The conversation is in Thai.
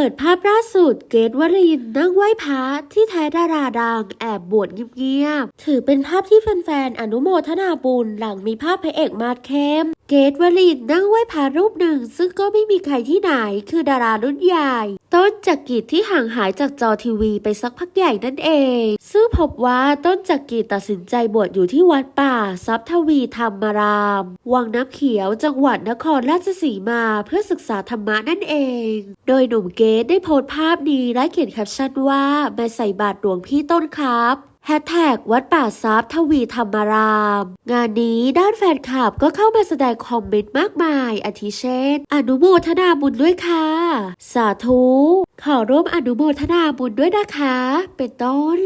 ปิดภาพล่าสุดเกตวรินนั่งไหว้พระที่แท้ดาราดังแอบบวชเงียบๆ ถือเป็นภาพที่แฟนๆ อนุโมทนาบุญหลังมีภาพพระเอกมาดเข้มเกตวรินนั่งไหว้พระรูปหนึ่ง ซึ่งก็ไม่มีใครที่ไหนคือดารารุ่นใหญ่ ต้นจักกีที่ห่างหายจากจอทีวีไปสักพักใหญ่นั่นเอง ซึ่งพบว่าต้นจักกีตัดสินใจบวชอยู่ที่วัดป่าทรัพทวีธรรมาราม วังน้ำเขียวจังหวัดนครราชสีมาเพื่อศึกษาธรรมะนั่นเอง โดยหนุ่มเกตได้โพสต์ภาพนี้และเขียนแคปชั่นว่ามาใส่บาตรหลวงพี่ต้นครับ แฮชแท็กวัดป่าซับทวีธรรมาราม งานนี้ด้านแฟนคลับก็เข้ามาแสดงคอมเมนต์มากมาย อาทิเช่น อนุโมทนาบุญด้วยค่ะ สาธุ ขอร่วมอนุโมทนาบุญด้วยนะคะ เป็นต้น